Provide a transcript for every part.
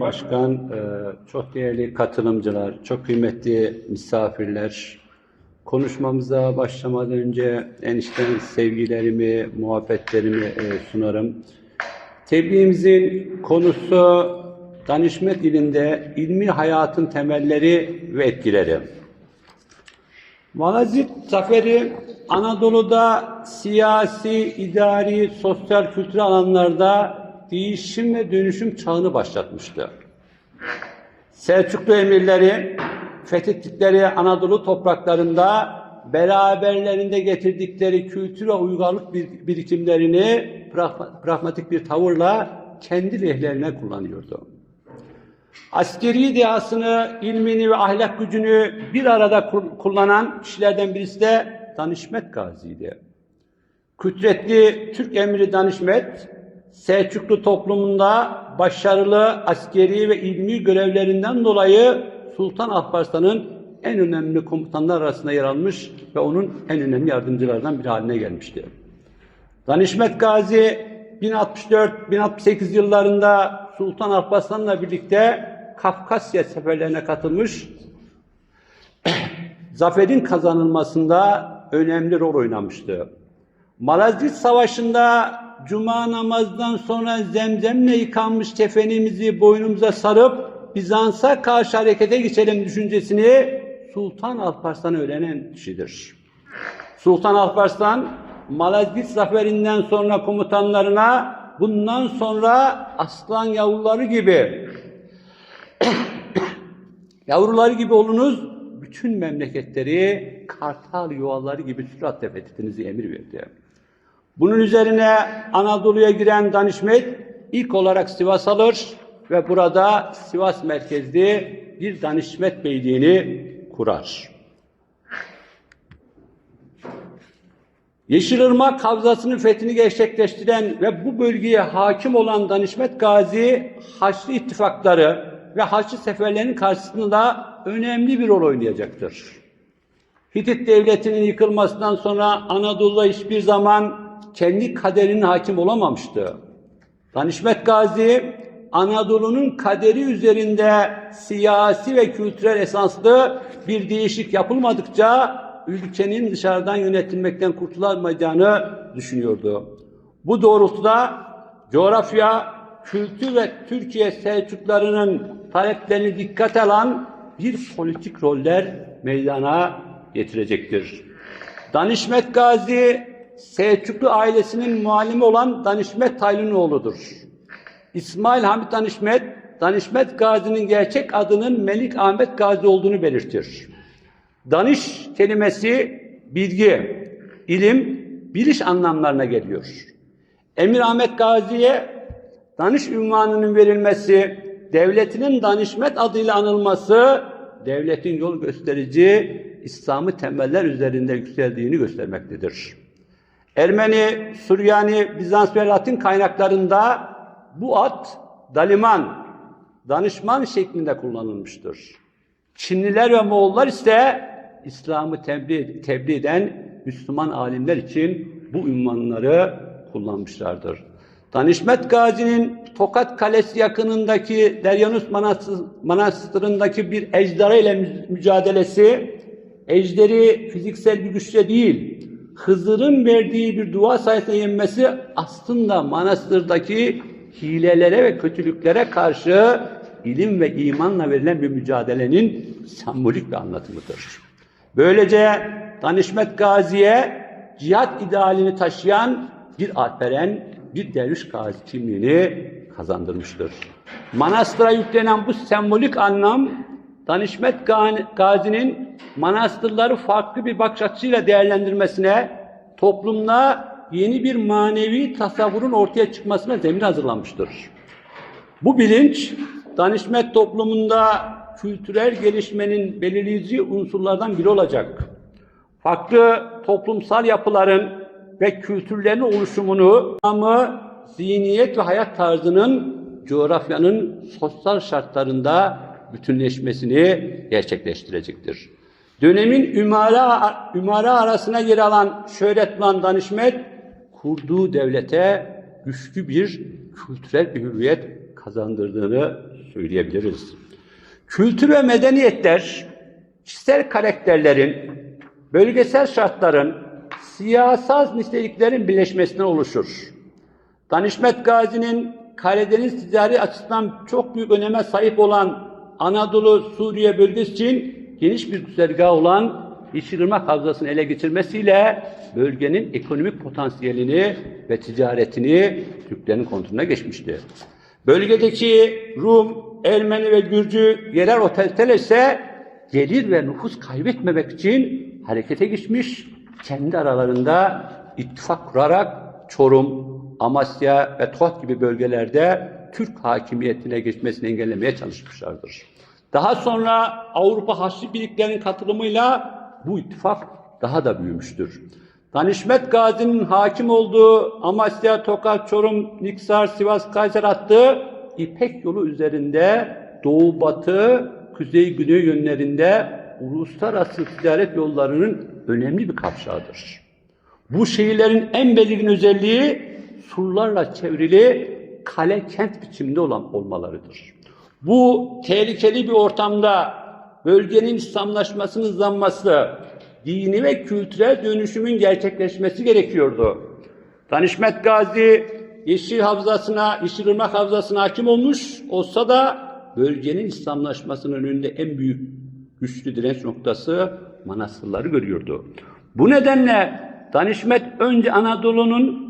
Başkan, e, çok değerli katılımcılar, çok kıymetli misafirler, konuşmamıza başlamadan önce enişten sevgilerimi, muhabbetlerimi e, sunarım. Tebliğimizin konusu danışmet ilinde ilmi hayatın temelleri ve etkileri. Malazgirt Zaferi Anadolu'da siyasi, idari, sosyal, kültürel alanlarda değişim ve dönüşüm çağını başlatmıştı. Selçuklu emirleri fethettikleri Anadolu topraklarında beraberlerinde getirdikleri kültür ve uygarlık bir- birikimlerini pragma- pragmatik bir tavırla kendi lehlerine kullanıyordu. Askeri dehasını, ilmini ve ahlak gücünü bir arada kullanan kişilerden birisi de Danışmet Gazi'ydi. Kudretli Türk emri Danışmet, Selçuklu toplumunda başarılı askeri ve ilmi görevlerinden dolayı Sultan Alparslan'ın en önemli komutanlar arasında yer almış ve onun en önemli yardımcılardan biri haline gelmişti. Danışmet Gazi 1064-1068 yıllarında Sultan Alparslan'la birlikte Kafkasya seferlerine katılmış, zaferin kazanılmasında önemli rol oynamıştı. Malazgirt Savaşı'nda cuma namazdan sonra zemzemle yıkanmış kefenimizi boynumuza sarıp Bizans'a karşı harekete geçelim düşüncesini Sultan Alparslan'a öğrenen kişidir. Sultan Alparslan Malazgirt zaferinden sonra komutanlarına bundan sonra aslan yavruları gibi yavruları gibi olunuz bütün memleketleri kartal yuvaları gibi süratle fethedinizi emir verdi. Bunun üzerine Anadolu'ya giren Danişmet ilk olarak Sivas alır ve burada Sivas merkezli bir Danişmet Beyliğini kurar. Yeşilırmak Havzası'nın fethini gerçekleştiren ve bu bölgeye hakim olan Danişmet Gazi Haçlı ittifakları ve Haçlı seferlerinin karşısında önemli bir rol oynayacaktır. Hitit devletinin yıkılmasından sonra Anadolu'da hiçbir zaman kendi kaderinin hakim olamamıştı. Danişmet Gazi Anadolu'nun kaderi üzerinde siyasi ve kültürel esanslı bir değişik yapılmadıkça ülkenin dışarıdan yönetilmekten kurtulamayacağını düşünüyordu. Bu doğrultuda coğrafya, kültür ve Türkiye Selçuklarının taleplerini dikkate alan bir politik roller meydana getirecektir. Danişmet Gazi, Selçuklu ailesinin muallimi olan Danişmet Taylunoğlu'dur. İsmail Hamit Danişmet, Danişmet Gazi'nin gerçek adının Melik Ahmet Gazi olduğunu belirtir. Danış kelimesi bilgi, ilim, biliş anlamlarına geliyor. Emir Ahmet Gazi'ye danış ünvanının verilmesi, devletinin danışmet adıyla anılması, devletin yol gösterici İslam'ı temeller üzerinde yükseldiğini göstermektedir. Ermeni, Süryani, Bizans ve Latin kaynaklarında bu ad daliman, danışman şeklinde kullanılmıştır. Çinliler ve Moğollar ise İslam'ı tebliğ, tebliğ eden Müslüman alimler için bu ünvanları kullanmışlardır. Danişmet Gazi'nin Tokat Kalesi yakınındaki Deryanus Manastır- Manastırı'ndaki bir ejderha ile mü- mücadelesi, ejderi fiziksel bir güçle değil, Hızır'ın verdiği bir dua sayesinde yenmesi aslında manastırdaki hilelere ve kötülüklere karşı ilim ve imanla verilen bir mücadelenin sembolik bir anlatımıdır. Böylece Danışmet Gazi'ye cihat idealini taşıyan bir alperen, bir derviş gazi kimliğini kazandırmıştır. Manastıra yüklenen bu sembolik anlam Danışmet Ga- Gazi'nin manastırları farklı bir bakış açısıyla değerlendirmesine, toplumda yeni bir manevi tasavvurun ortaya çıkmasına zemin hazırlanmıştır. Bu bilinç, danışmet toplumunda kültürel gelişmenin belirleyici unsurlardan biri olacak. Farklı toplumsal yapıların ve kültürlerin oluşumunu ama zihniyet ve hayat tarzının coğrafyanın sosyal şartlarında bütünleşmesini gerçekleştirecektir. Dönemin ümara, ümara arasına yer alan Şöhretman Danışmet, kurduğu devlete güçlü bir kültürel bir hürriyet kazandırdığını söyleyebiliriz. Kültür ve medeniyetler, kişisel karakterlerin, bölgesel şartların, siyasal niteliklerin birleşmesinden oluşur. Danışmet Gazi'nin Karadeniz ticari açısından çok büyük öneme sahip olan Anadolu, Suriye bölgesi için geniş bir güzergah olan Yeşilırmak Havzası'nı ele geçirmesiyle bölgenin ekonomik potansiyelini ve ticaretini Türklerin kontrolüne geçmişti. Bölgedeki Rum, Ermeni ve Gürcü yerel otoriteler ise gelir ve nüfus kaybetmemek için harekete geçmiş, kendi aralarında ittifak kurarak Çorum, Amasya ve Toht gibi bölgelerde Türk hakimiyetine geçmesini engellemeye çalışmışlardır. Daha sonra Avrupa Haçlı birliklerinin katılımıyla bu ittifak daha da büyümüştür. Danişmet Gazi'nin hakim olduğu Amasya, Tokat, Çorum, Niksar, Sivas, Kayser attığı İpek yolu üzerinde doğu batı, kuzey güney yönlerinde uluslararası ticaret yollarının önemli bir kavşağıdır. Bu şehirlerin en belirgin özelliği surlarla çevrili kale kent biçiminde olan olmalarıdır. Bu tehlikeli bir ortamda bölgenin İslamlaşmasının hızlanması, dini ve kültürel dönüşümün gerçekleşmesi gerekiyordu. Danışmet Gazi Yeşil Havzası'na, Yeşilırmak Havzası'na hakim olmuş olsa da bölgenin İslamlaşmasının önünde en büyük güçlü direnç noktası manastırları görüyordu. Bu nedenle Danışmet önce Anadolu'nun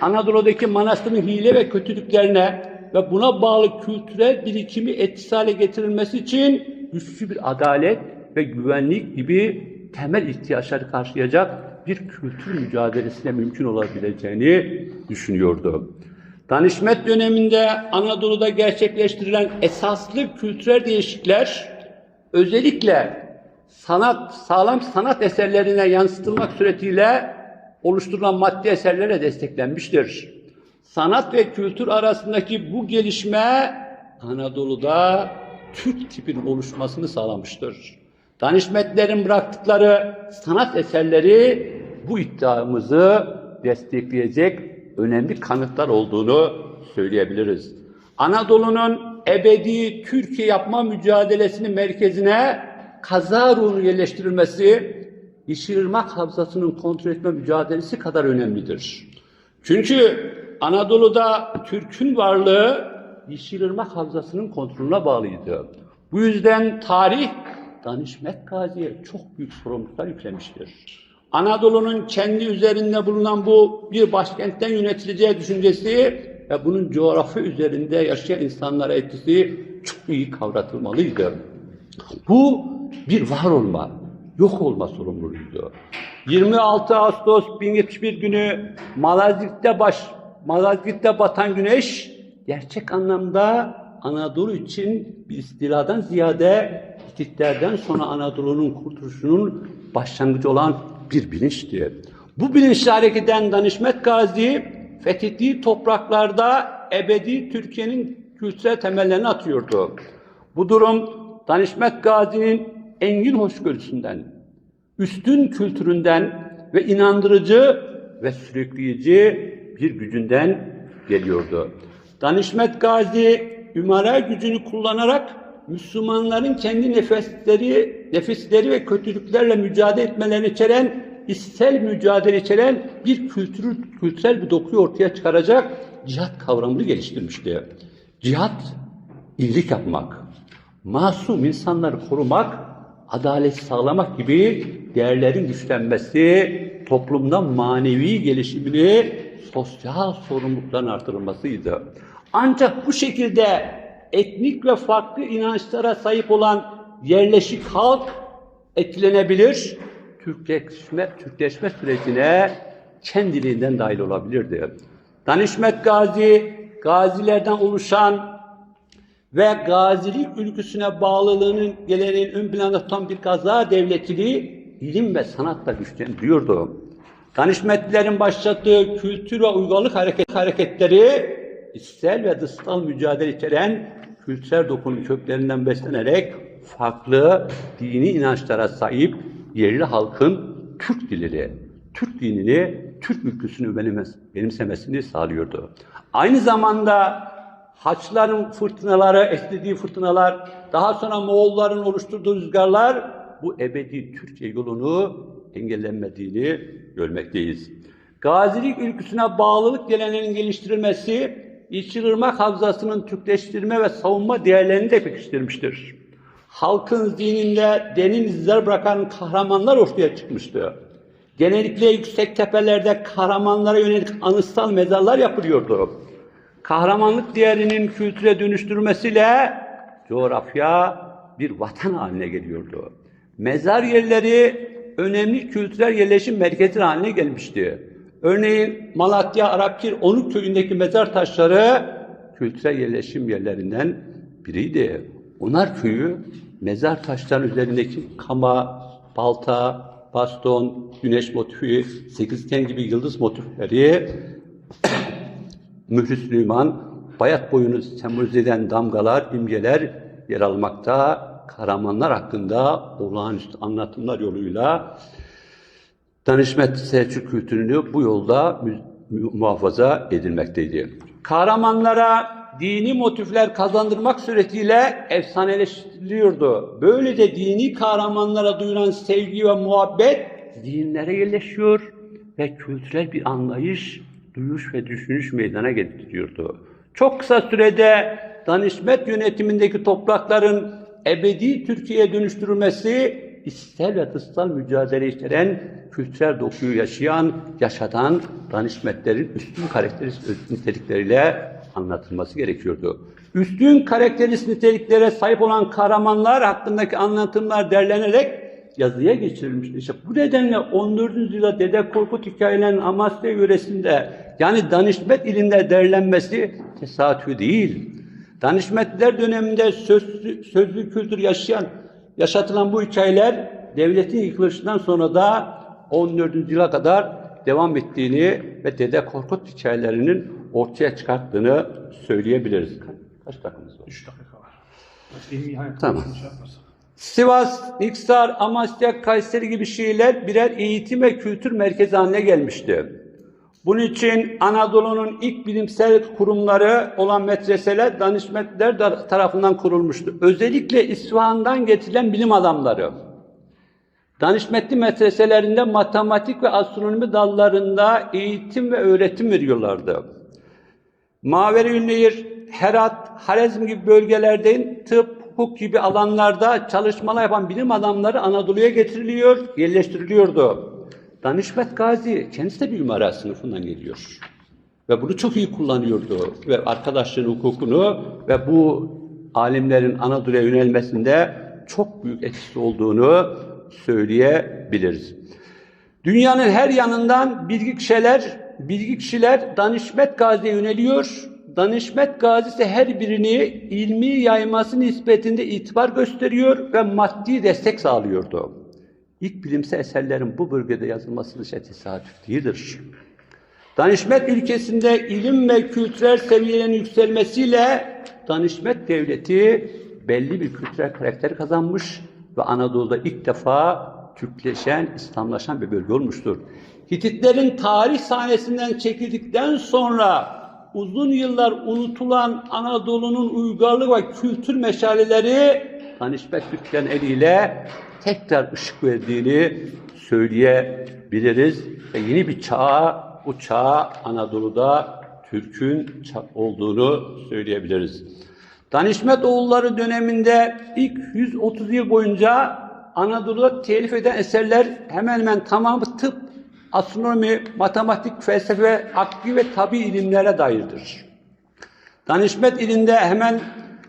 Anadolu'daki manastırın hile ve kötülüklerine ve buna bağlı kültürel birikimi etkisiz hale getirilmesi için güçlü bir adalet ve güvenlik gibi temel ihtiyaçları karşılayacak bir kültür mücadelesine mümkün olabileceğini düşünüyordu. Danışmet döneminde Anadolu'da gerçekleştirilen esaslı kültürel değişiklikler özellikle sanat, sağlam sanat eserlerine yansıtılmak suretiyle oluşturulan maddi eserlere desteklenmiştir. Sanat ve kültür arasındaki bu gelişme Anadolu'da Türk tipinin oluşmasını sağlamıştır. Danışmetlerin bıraktıkları sanat eserleri bu iddiamızı destekleyecek önemli kanıtlar olduğunu söyleyebiliriz. Anadolu'nun ebedi Türkiye yapma mücadelesinin merkezine kaza ruhunu yerleştirilmesi, Yeşilırmak Havzası'nın kontrol etme mücadelesi kadar önemlidir. Çünkü Anadolu'da Türk'ün varlığı Yeşilırmak Havzası'nın kontrolüne bağlıydı. Bu yüzden tarih Danışmet Gazi'ye çok büyük sorumluluklar yüklemiştir. Anadolu'nun kendi üzerinde bulunan bu bir başkentten yönetileceği düşüncesi ve bunun coğrafya üzerinde yaşayan insanlara etkisi çok iyi kavratılmalıydı. Bu bir var olma, yok olma sorumluluğuydu. 26 Ağustos 1071 günü Malazgirt'te baş Malazgirt'te batan güneş gerçek anlamda Anadolu için bir istiladan ziyade Hititlerden sonra Anadolu'nun kurtuluşunun başlangıcı olan bir bilinçti. Bu bilinçle hareket eden Danışmet Gazi fethettiği topraklarda ebedi Türkiye'nin kültürel temellerini atıyordu. Bu durum Danışmet Gazi'nin engin hoşgörüsünden, üstün kültüründen ve inandırıcı ve sürükleyici bir gücünden geliyordu. Danışmet Gazi ümara gücünü kullanarak Müslümanların kendi nefesleri, nefisleri ve kötülüklerle mücadele etmelerini içeren, içsel mücadele içeren bir kültür, kültürel bir dokuyu ortaya çıkaracak cihat kavramını geliştirmişti. Cihat, iyilik yapmak, masum insanları korumak, adalet sağlamak gibi değerlerin güçlenmesi, toplumda manevi gelişimini, sosyal sorumlulukların artırılmasıydı. Ancak bu şekilde etnik ve farklı inançlara sahip olan yerleşik halk etkilenebilir, Türkleşme, Türkleşme sürecine kendiliğinden dahil olabilirdi. Danışmet Gazi, gazilerden oluşan ve gazilik ülküsüne bağlılığının geleneğin ön planda tutan bir gaza devletini ilim ve sanatla güçlendiriyordu. Danışmetlerin başlattığı kültür ve uygarlık hareket, hareketleri içsel ve dışsal mücadele içeren kültürel dokunun köklerinden beslenerek farklı dini inançlara sahip yerli halkın Türk dilini, Türk dinini, Türk ülküsünü benimsemesini sağlıyordu. Aynı zamanda Haçlıların fırtınaları, esnediği fırtınalar, daha sonra Moğolların oluşturduğu rüzgarlar bu ebedi Türkçe yolunu engellenmediğini görmekteyiz. Gazilik ülküsüne bağlılık geleneğinin geliştirilmesi, İçirırmak Havzası'nın Türkleştirme ve savunma değerlerini de pekiştirmiştir. Halkın zihninde derin izler bırakan kahramanlar ortaya çıkmıştı. Genellikle yüksek tepelerde kahramanlara yönelik anıtsal mezarlar yapılıyordu. Kahramanlık değerinin kültüre dönüştürmesiyle coğrafya bir vatan haline geliyordu. Mezar yerleri önemli kültürel yerleşim merkezi haline gelmişti. Örneğin Malatya Arapkir Onuk köyündeki mezar taşları kültürel yerleşim yerlerinden biriydi. Onar köyü mezar taşlarının üzerindeki kama, balta, baston, güneş motifi, sekizgen gibi yıldız motifleri Mührü Süleyman, bayat boyunu sembolize eden damgalar, imgeler yer almakta. Kahramanlar hakkında olağanüstü anlatımlar yoluyla Danışmet Selçuk kültürünü bu yolda muhafaza edilmekteydi. Kahramanlara dini motifler kazandırmak suretiyle efsaneleştiriliyordu. Böylece dini kahramanlara duyulan sevgi ve muhabbet zihinlere yerleşiyor ve kültürel bir anlayış, duyuş ve düşünüş meydana getiriyordu. Çok kısa sürede Danışmet yönetimindeki toprakların ebedi Türkiye'ye dönüştürülmesi içsel ve dışsal mücadele içeren, kültürel dokuyu yaşayan, yaşatan danışmetlerin üstün karakteristik nitelikleriyle anlatılması gerekiyordu. Üstün karakteristik niteliklere sahip olan kahramanlar hakkındaki anlatımlar derlenerek yazıya geçirilmiştir. İşte bu nedenle 14. yüzyılda Dede Korkut hikayelerinin Amasya yöresinde yani Danışmet ilinde derlenmesi tesadüfi değil. Danışmetler döneminde sözlü, sözlü kültür yaşayan, yaşatılan bu hikayeler devletin yıkılışından sonra da 14. yıla kadar devam ettiğini ve Dede Korkut hikayelerinin ortaya çıkarttığını söyleyebiliriz. Ka- Kaç dakikamız var? 3 dakika var. Tamam. şey. Sivas, Niksar, Amasya, Kayseri gibi şehirler birer eğitim ve kültür merkezi haline gelmişti. Bunun için Anadolu'nun ilk bilimsel kurumları olan medreseler danışmetler tarafından kurulmuştu. Özellikle İsfahan'dan getirilen bilim adamları. Danışmetli medreselerinde matematik ve astronomi dallarında eğitim ve öğretim veriyorlardı. Maveriünnehir, Herat, Harezm gibi bölgelerden tıp, hukuk gibi alanlarda çalışmalar yapan bilim adamları Anadolu'ya getiriliyor, yerleştiriliyordu. Danışmet Gazi kendisi de bir ümara sınıfından geliyor. Ve bunu çok iyi kullanıyordu. Ve arkadaşlığın hukukunu ve bu alimlerin Anadolu'ya yönelmesinde çok büyük etkisi olduğunu söyleyebiliriz. Dünyanın her yanından bilgi kişiler, bilgi kişiler Danışmet Gazi'ye yöneliyor. Danışmet Gazi ise her birini ilmi yayması nispetinde itibar gösteriyor ve maddi destek sağlıyordu. İlk bilimsel eserlerin bu bölgede yazılması ise tesadüf değildir. Danışmet ülkesinde ilim ve kültürel seviyelerin yükselmesiyle Danışmet devleti belli bir kültürel karakter kazanmış ve Anadolu'da ilk defa Türkleşen, İslamlaşan bir bölge olmuştur. Hititlerin tarih sahnesinden çekildikten sonra uzun yıllar unutulan Anadolu'nun uygarlık ve kültür meşaleleri Danışmet Türklerin eliyle tekrar ışık verdiğini söyleyebiliriz. Ve yeni bir çağa, bu çağa Anadolu'da Türk'ün olduğunu söyleyebiliriz. Danışmet oğulları döneminde ilk 130 yıl boyunca Anadolu'da telif eden eserler hemen hemen tamamı tıp, astronomi, matematik, felsefe, akli ve tabi ilimlere dairdir. Danışmet ilinde hemen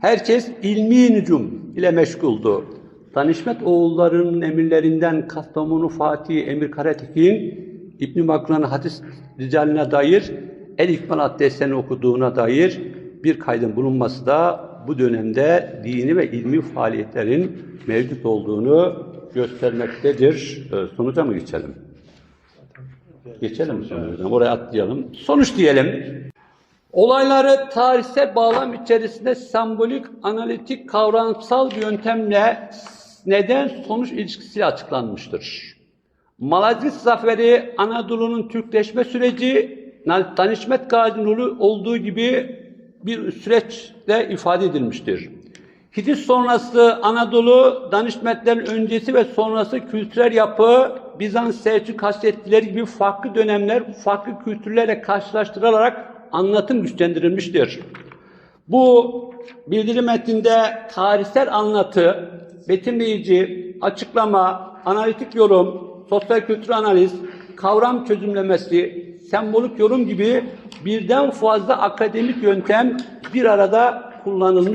herkes ilmi nücum ile meşguldu. Danışmet oğullarının emirlerinden Kastamonu Fatih Emir Karatekin İbn Makru'nun hadis ricaline dair El İkmal adlı okuduğuna dair bir kaydın bulunması da bu dönemde dini ve ilmi faaliyetlerin mevcut olduğunu göstermektedir. Ee, Sonuca mı geçelim? Geçelim sonuca? Oraya atlayalım. Sonuç diyelim. Olayları tarihsel bağlam içerisinde sembolik, analitik, kavramsal bir yöntemle neden sonuç ilişkisiyle açıklanmıştır. Malazgirt Zaferi Anadolu'nun Türkleşme süreci, Danışmet Gazi'nin rolü olduğu gibi bir süreçte ifade edilmiştir. Hitit sonrası Anadolu, Danışmetlerin öncesi ve sonrası kültürel yapı, Bizans Selçuk Hasretlileri gibi farklı dönemler, farklı kültürlerle karşılaştırılarak anlatım güçlendirilmiştir. Bu bildiri metninde tarihsel anlatı, betimleyici, açıklama, analitik yorum, sosyal kültür analiz, kavram çözümlemesi, sembolik yorum gibi birden fazla akademik yöntem bir arada kullanılmış.